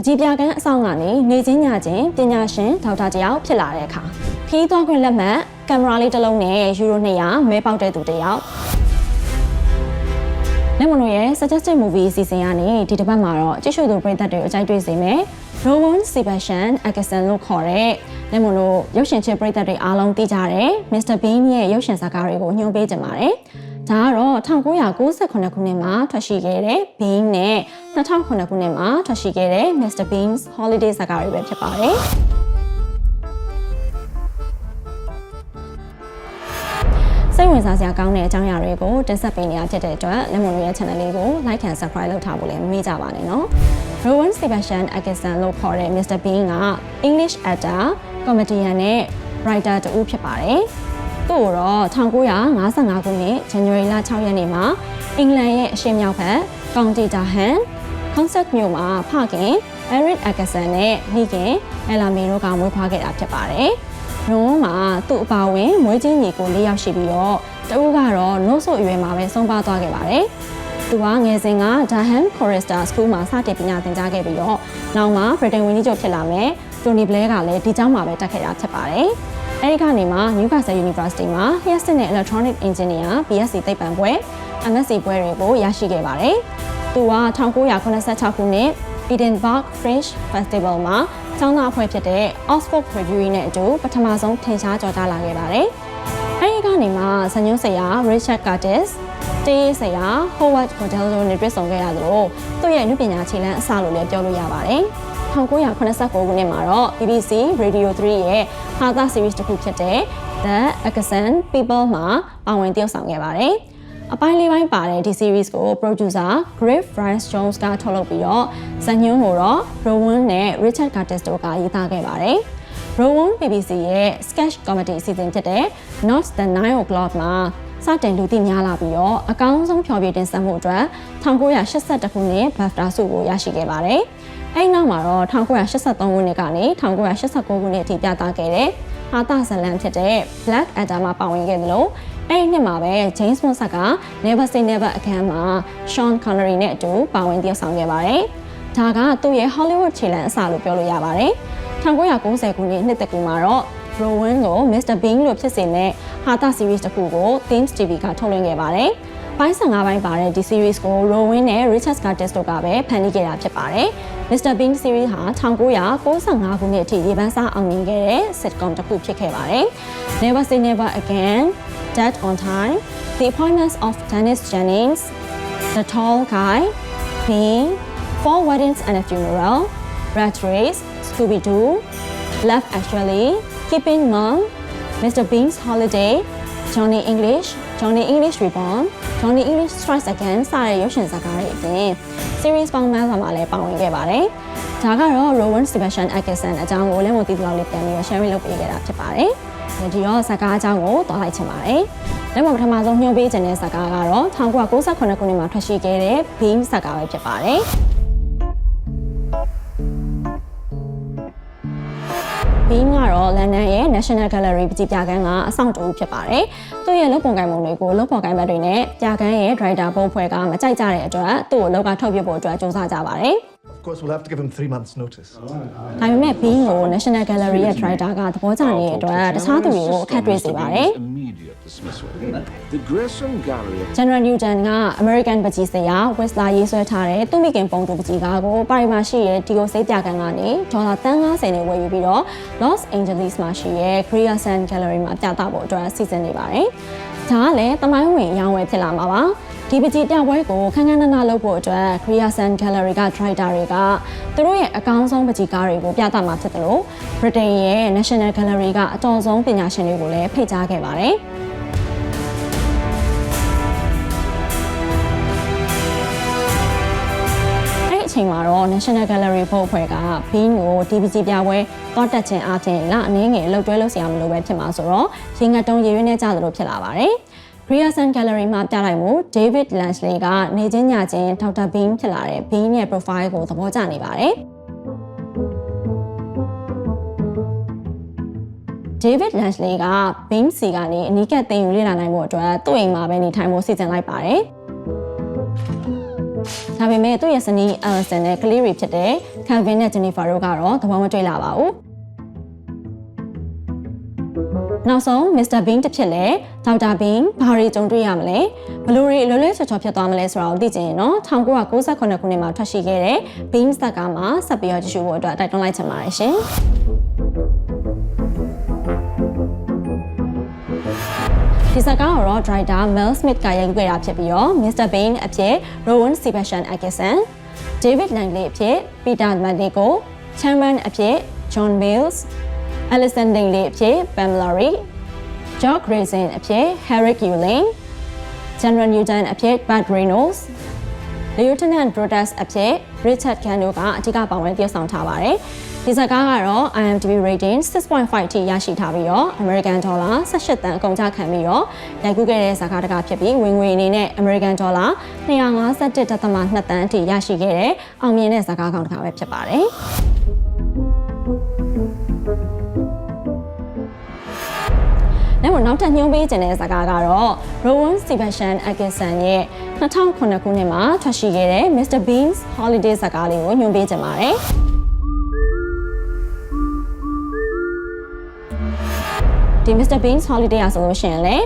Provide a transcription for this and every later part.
အကြီးပြားကန်းအဆောင်ကနေနေချင်းညချင်းပညာရှင်ဒေါက်တာတယောက်ဖြစ်လာတဲ့အခါခီးသွားခွင့်လက်မှတ်ကင်မရာလေးတစ်လုံးနဲ့ယူရို200မဲပေါက်တဲ့သူတယောက်လက်မလို့ရဲ့ suggested movie အစီအစဉ်ကနေဒီတစ်ပတ်မှာတော့ကြည့်ရှုသူပရိသတ်တွေကိုအကြိုက်တွေ့စေမယ် Rowan Sebastian Atkinson လို့ခေါ်တဲ့လက်မလို့ရုပ်ရှင်ချစ်ပရိသတ်တွေအားလုံးသိကြတယ် Mr Bean ရဲ့ရုပ်ရှင်ဇာတ်ကားတွေကိုညွှန်ပေးကြပါတယ်ဒါကတော့1998ခုနှစ်မှာထွက်ရှိခဲ့တဲ့ Bean နဲ့ 2009ခုနှစ်မှာထွက်ရှိခဲ့တဲ့ Mr Bean's Holiday ဇာတ်ကားတွေပဲဖြစ်ပါတယ်စိတ်ဝင်စားစရာကောင်းတဲ့အကြောင်းအရာတွေကိုတင်ဆက်ပေးနေတာဖြစ်တဲ့အတွက်လက်မွန်ရဲ့ channel လေးကို like and subscribe လုပ်ထားဖို့လည်းမမေ့ကြပါနဲ့နော်။ Rowan Sebastian Atkinson လို့ခေါ်တဲ့ Mr Bean က English actor, comedian နဲ့ writer တူဖြစ်ပါတယ်။သူ့ကိုတော့1955ခုနှစ် January လ6ရက်နေ့မှာအင်္ဂလန်ရဲ့အရှေ့မြောက်ဘက် County Durham Concert မြို့မှာဖခင် Eric Atkinson နဲ့မိခင် Ella May တို့ကမွေးဖွားခဲ့တာဖြစ်ပါတယ်။ရုံးမှာသူ့အပါဝင်မွေးချင်းညီကို၄ယောက်ရှိပြီးတော့တဦးကတော့နို့ဆိုအရွယ်မှာပဲဆုံးပါသွားခဲ့ပါတယ်။သူကငယ်စဉ်က Durham Chorister School မှာစတင်ပညာသင်ကြားခဲ့ပြီးတော့နောက်မှာ Britain ဝန်ကြီးချုပ်ဖြစ်လာမယ်။ Tony Blair ကလည်းဒီကျောင်းမှာပဲတက်ခဲ့တာဖြစ်ပါတယ်။အဲဒီကနေမှ Newcastle University မှာ Lehigh နဲ့ Electronic Engineer BSc သိပ္ပံဘွဲ့ MSc ဘွဲ့တွေကိုရရှိခဲ့ပါတယ်။ သူက1986ခုနှစ် Edinburgh Fringe Festival မှာကျောင်းသားအဖွဲ့ဖြစ်တဲ့ Oxford Review နဲ့အတူပထမဆုံးထင်ရှားကြော်ကြားလာခဲ့ပါတယ်။အဲဒီကနေမှဇညွှန်းဆရာ Richard Curtis တေးဆရာ Howard Cordell တို့နဲ့တွေ့ဆုံခဲ့ရသလိုသူ့ရဲ့နုပညာခြေလှမ်းအစလို့လည်းပြောလို့ရပါတယ်။1989ခုနှစ်မှာတော့ BBC Radio 3ရဲ့ဟာသာ series တစ်ခုဖြစ်တဲ့ The Atkinson People မှာပါဝင်တရုပ်ဆောင်ခဲ့ပါတယ်။ အပိုင်းလေးပိုင်းပါတဲ့ဒီ series ကို producer Greg France Jones ကထုတ်လုပ်ပြီးတော့ဇာညွှန်းကိုတော့ Rowan နဲ့ Richard Curtis တို့ကရေးသားခဲ့ပါတယ်။ Rowan BBC ရဲ့ sketch comedy အစီအစဉ်ဖြစ်တဲ့ Not the 9 o'clock မှာစတင်လူသိများလာပြီးတော့အကောင်းဆုံးဖျော်ဖြေတင်ဆက်မှုအတွက်1982ခုနှစ် BAFTA ဆုကိုရရှိခဲ့ပါတယ်။အဲဒီနောက်မှာတော့1983ခုနှစ်ကနေ1989ခုနှစ်အထိပြသခဲ့တဲ့ဟာတာဇလန်ဖြစ်တဲ့ Black Adder မှာပါဝင်ခဲ့သလို အဲ့ဒီနှစ်မှာပဲ James Bond က Never Say Never Again မှာ Sean Connery နဲ့အတူပါဝင်တည်ဆောင်ခဲ့ပါတယ်။ဒါကသူ့ရဲ့ Hollywood ခြေလှမ်းအစလို့ပြောလို့ရပါတယ်။1990ခုနှစ်နှစ်သက်ကူမှာတော့ Rowan ကို Mr Bean လို့ဖြစ်စေတဲ့ဟာတာ series တစ်ခုကို Themes TV ကထုတ်လွှင့်ခဲ့ပါတယ်။ ပိုင်း15ပိုင်းပါတဲ့ဒီ series ကို Rowan နဲ့ Richard Curtis တို့ကပဲဖန်တီးခဲ့တာဖြစ်ပါတယ်။ Mr Bean series ဟာ1995ခုနှစ်အထိရေပန်းစားအောင်မြင်ခဲ့တဲ့ sitcom တစ်ခုဖြစ်ခဲ့ပါတယ်။ Never Say Never Again Dead on Time, The Appointments of Dennis Jennings, The Tall Guy, Being, Four Weddings and a Funeral, Rat Race, Scooby-Doo, Love Actually, Keeping Mum, Mr. Bean's Holiday, Johnny English, Johnny English Reborn, Johnny English Strikes Again စတဲ့ရုပ်ရှင်ဇာတ်ကားတွေအပြင် series ပေါင်းများစွာမှာလည်းပါဝင်ခဲ့ပါတယ်။ဒါကတော့ Rowan Sebastian Atkinson အကြောင်းကိုလည်းမသိသလောက်လေးပြန်ပြီး sharing လုပ်ပေးခဲ့တာဖြစ်ပါတယ်။ဒီတော့ဇာကားအကြောင်းကိုတွားလိုက်ချင်ပါတယ်။လက်မပထမဆုံးညွှန်ပေးခြင်းတဲ့ဇာကားကတော့1998ခုနှစ်မှာထွက်ရှိခဲ့တဲ့ Beam ဇာကားပဲဖြစ်ပါတယ်။ ဘင်းကတော့လန်ဒန်ရဲ့ National Gallery ပကြီးပြကန်းကအဆောင်တူဖြစ်ပါတယ်။သူ့ရဲ့လုပ်ပုံကိုင်ပုံတွေကိုလုပ်ဖော်ကိုင်ဘက်တွေနဲ့ပြကန်းရဲ့ driver ဘုတ်ဖွဲ့ကမကြိုက်ကြတဲ့အတွက်သူ့ကိုလောက်ကထုတ်ပြဖို့အတွက်စူးစမ်းကြပါတယ်။ Of course, we'll have to give him three months' notice. ဒါပေမဲ့ Bean ကို National Gallery ရဲ့ director ကသဘောကျနေတဲ့အတွက်တခြားသူတွေကိုအခက်တွေ့စေပါတယ် Immediate dismissal. The Gresham Gallery General Newton က American ပကြီးစရာ Whistler ရေးဆွဲထားတဲ့သူ့မိခင်ပုံတူပကြီးကားကိုပါရီမှာရှိတဲ့ဒီကိုစိတ်ပြကန်းကနေဒေါ်လာ350နဲ့ဝယ်ယူပြီးတော့ Los Angeles မှာရှိတဲ့ Grierson Gallery မှာပြသဖို့အတွက်စီစဉ်နေပါတယ်။ဒါကလည်းတမိုင်းဝင်ရောင်းဝယ်ဖြစ်လာမှာပါ။ဒီပကြီးပြပွဲကိုခန်းခန်းနာနာလုပ်ဖို့အတွက် Creation Gallery က Director တွေကသူတို့ရဲ့အကောင်းဆုံးပကြီးကားတွေကိုပြသမှာဖြစ်တယ်လို့ Britain ရဲ့ National Gallery ကအတော်ဆုံးပညာရှင်တွေကိုလည်းဖိတ်ကြားခဲ့ပါတယ်။ ချိန်မှာတော့ National Gallery ဘုတ်အဖွဲ့က Bean ကို DPG ပြပွဲတောတက်ခြင်းအပြင်လအနည်းငယ်လှုပ်တွဲလို့ဆရာမလို့ပဲဖြစ်မှာဆိုတော့ရေငတ်တုံးရေရွေးနေကြသလိုဖြစ်လာပါတယ်။ Grierson Gallery မှာပြလိုက်မှု David Lansley ကနေချင်းညချင်းဒေါက်တာ Bean ဖြစ်လာတဲ့ Bean ရဲ့ profile ကိုသဘောကျနေပါတယ်။ David Lansley က Bean စီကနေအနီးကပ်သင်ယူလေ့လာနိုင်မှုအတွက်သူ့အိမ်မှာပဲနေထိုင်ဖို့စီစဉ်လိုက်ပါတယ်။ ဒါပေမဲ့သူ့ရဲ့ဇနီး Alison နဲ့ကလေးတွေဖြစ်တဲ့ Calvin နဲ့ Jennifer တို့ကတော့သဘောမတွေ့လာပါဘူးနောက်ဆုံး Mr. Bean တစ်ဖြစ်လဲဒေါက်တာ Bean ဘာတွေကြုံတွေ့ရမလဲဘလို့တွေလွယ်လွယ်ချော်ချော်ဖြစ်သွားမလဲဆိုတာကိုသိချင်ရင်တော့1998ခုနှစ်မှာထွက်ရှိခဲ့တဲ့ Bean ဇာတ်ကားမှာဆက်ပြီးတော့ကြည့်ရှုဖို့အတွက်တိုက်တွန်းလိုက်ချင်ပါတယ်ရှင် ဒီဇာတ်ကားကိုတော့ director Mel Smith ကရိုက်ကူးခဲ့တာဖြစ်ပြီးတော့ Mr. Bean အဖြစ် Rowan Sebastian Atkinson David Langley အဖြစ် Peter Mandego Chairman အဖြစ် John Mills Alison Dingley အဖြစ် Pam Laurie Jock Grayson အဖြစ် Herrick Euling General Newton အဖြစ် Bud Reynolds Lieutenant Brutus အဖြစ် Richard Can တို့ကအထူးပါဝင်ပြောဆောင်ထားပါတယ်ဒီဇာတ်ကားကတော့ IMDb rating 6.5အထိရရှိထားပြီးတော့ American Dollar 18တန်အကုန်ကျခံပြီးတော့ရိုက်ကူးခဲ့တဲ့ဇာတ်ကားတစ်ကားဖြစ်ပြီးဝင်ငွေအနေနဲ့ American Dollar 251.2တန်အထိရရှိခဲ့တဲ့အောင်မြင်တဲ့ဇာတ်ကားကောင်တစ်ကားပဲဖြစ်ပါတယ်။ နောက်နောက်ထပ်ညွှန်းပေးခြင်းတဲ့ဇာတ်ကားကတော့ Rowan Sebastian Atkinson ရဲ့2009ခုနှစ်မှာထွက်ရှိခဲ့တဲ့ Mr. Bean's Holiday ဇာတ်ကားလေးကိုညွှန်းပေးခြင်းပါတယ်။ဒီ Mr. Bean's Holiday อ่ะဆိုလို့ရှိရင်လေ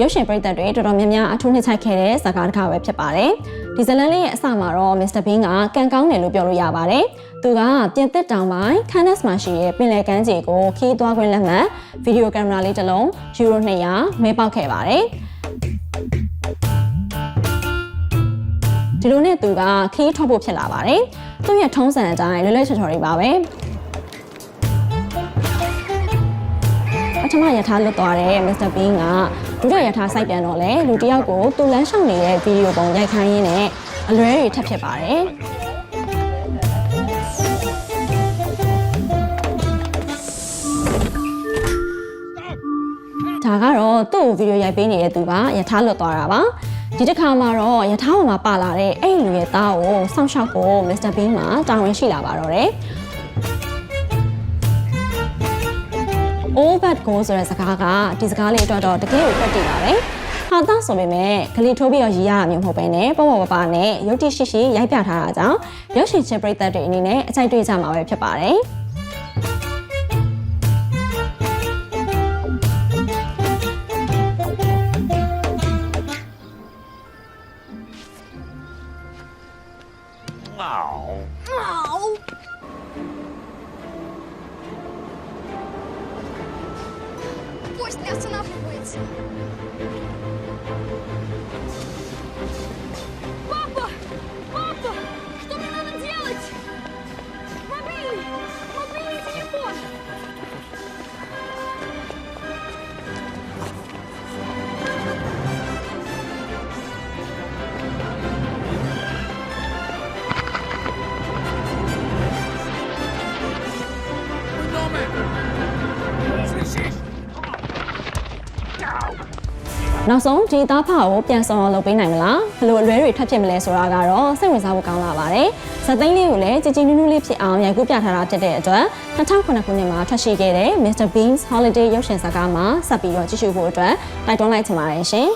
ရုပ်ရှင်ပရိသတ်တွေတော်တော်များများအထူးနှစ်ချိုက်ခဲ့တဲ့ဇာတ်ကားတစ်ခါပဲဖြစ်ပါတယ်။ ဒီဇလန်လေးရဲ့အစမှာတော့ Mr. Bean ကကန်ကောင်းတယ်လို့ပြောလို့ရပါတယ်။သူကပြင်သစ်တောင်ပိုင်း Cannes မှာရှိတဲ့ပင်လယ်ကမ်းခြေကိုခီးသွားခွင့်လက်မှတ်ဗီဒီယိုကင်မရာလေးတစ်လုံးယူရို200မဲပေါက်ခဲ့ပါတယ်။ဒီလိုနဲ့သူကခီးထွက်ဖို့ဖြစ်လာပါတယ်။သူ့ရဲ့ထုံးစံအတိုင်းလွယ်လွယ်ချော်ချော်လေးပါပဲ။ပထမရထားလွတ်သွားတဲ့ Mr. Bean က ဒုတိယရထားစိုက်ပြန်တော့လေလူတစ်ယောက်ကိုသူ့လမ်းလျှောက်နေတဲ့ဗီဒီယိုပုံရိုက်ခိုင်းရင်းနဲ့အလွဲတွေထပ်ဖြစ်ပါတယ်ဒါကတော့သူ့ကိုဗီဒီယိုရိုက်ပေးနေတဲ့သူကရထားလွတ်သွားတာပါဒီတစ်ခါမှာတော့ရထားပေါ်မှာပါလာတဲ့အဲ့လူရဲ့သားကိုစောင့်ရှောက်ဖို့ Mr. Bean မှာတာဝန်ရှိလာပါတော့တယ် all bad goal ဆိုတဲ့စကားကဒီစကားလေးအတွက်တော့တကယ်ကိုပတ်တည်ပါတယ်ဟာသားဆိုပေမဲ့ဂလီထိုးပြီးတော့ရေးရတာမျိုးမဟုတ်ပဲနဲ့ပေါ့ပေါ့ပါပါနဲ့ရုပ်တိရှိရှိရိုက်ပြထားတာကြောင့်ရုပ်ရှင်ချင်းပရိသတ်တွေအနေနဲ့အကြိုက်တွေ့ကြမှာပဲဖြစ်ပါတယ်哦。Останавливается. နောက်ဆုံးဒီသားဖကိုပြန်ဆောင်အောင်လုပ်ပေးနိုင်မလားဘယ်လိုအလွဲတွေထပ်ဖြစ်မလဲဆိုတာကတော့စိတ်ဝင်စားဖို့ကောင်းလာပါတယ်ဇက်သိန်းလေးကိုလည်းကြည်ကြည်နူးနူးလေးဖြစ်အောင်ရိုက်ကူးပြထားတာဖြစ်တဲ့အတွက်2009ခုနှစ်မှာထွက်ရှိခဲ့တဲ့ Mr. Bean's Holiday ရုပ်ရှင်ဇာတ်ကားမှာဆက်ပြီးတော့ကြည့်ရှုဖို့အတွက်တိုက်တွန်းလိုက်ချင်ပါတယ်ရှင်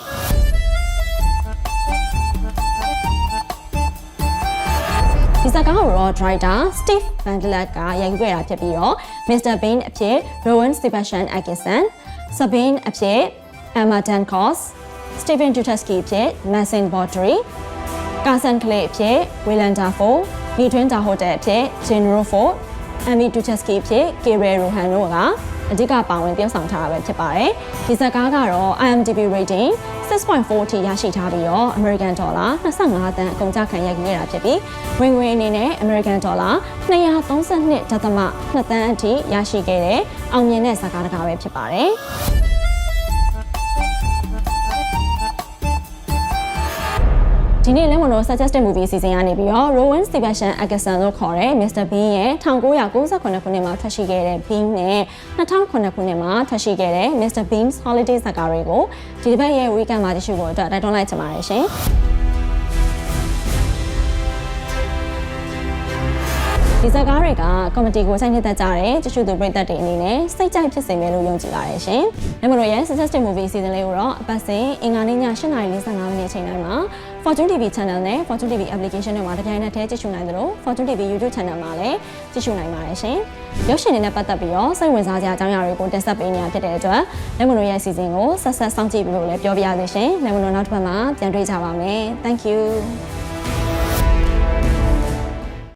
ဒီဇာတ်ကားကိုတော့ director Steve Van Dleck ကရိုက်ကူးခဲ့တာဖြစ်ပြီးတော့ Mr. Bean အဖြစ် Rowan Sebastian Atkinson Sabine အဖြစ် Emma Dankos Stephen Dutesky အဖြစ် Mason Baldry ကာဆန်ကလေးအဖြစ် Willem Dafoe မိထွင်းတာဟိုတယ်အဖြစ် Jane Roford Amy Dutesky အဖြစ် Gabriel Rohan တို့ကအဓိကပါဝင်ပြောဆောင်ထားတာပဲဖြစ်ပါတယ်။ဒီဇာတ်ကားကတော့ IMDb rating 6.4အထိရရှိထားပြီးတော့ American Dollar 25တန်အကုန်ကျခံရိုက်ခဲ့တာဖြစ်ပြီးဝင်ငွေအနေနဲ့ American Dollar 232.2တန်းအထိရရှိခဲ့တဲ့အောင်မြင်တဲ့ဇာတ်ကားတစ်ကားပဲဖြစ်ပါတယ်။ ဒီနေ့လဲမလို့ suggested movie စီစဉ်ရနေပြီးတော့ Rowan Sebastian Atkinson လို့ခေါ်တဲ့ Mr. Bean ရဲ့1998ခုနှစ်မှာထွက်ရှိခဲ့တဲ့ Bean နဲ့2009ခုနှစ်မှာထွက်ရှိခဲ့တဲ့ Mr. Bean's Holiday ဇာတ်ကားတွေကိုဒီတစ်ပတ်ရဲ့ weekend မှာကြည့်ရှုဖို့အတွက်တိုက်တွန်းလိုက်ချင်ပါတယ်ရှင်။ ဒီဇက်ကားတွေကကော်မတီကိုစိုက်နှစ်သက်ကြတဲ့တချို့သူပရိသတ်တွေအနေနဲ့စိတ်ကြိုက်ဖြစ်စေမယ်လို့ယုံကြည်ပါတယ်ရှင်။နမတို့ရဲ့ Suggested Movie Season လေးကိုတော့အပတ်စဉ်အင်္ဂါနေ့ည8:45မိနစ်ချိန်တိုင်းမှာ Fortune TV Channel နဲ့ Fortune TV Application တွေမှာတပြိုင်နက်တည်းကြည့်ရှုနိုင်သလို Fortune TV YouTube Channel မှာလည်းကြည့်ရှုနိုင်ပါတယ်ရှင်။ရုပ်ရှင်တွေနဲ့ပတ်သက်ပြီးတော့စိတ်ဝင်စားစရာအကြောင်းအရာတွေကိုတင်ဆက်ပေးနေတာဖြစ်တဲ့အတွက်နမတို့ရဲ့ season ကိုဆက်ဆက်စောင့်ကြည့်ပြီးလို့လည်းပြောပြရသေးရှင်။နမတို့နောက်တစ်ပတ်မှာပြန်တွေ့ကြပါမယ်။ Thank you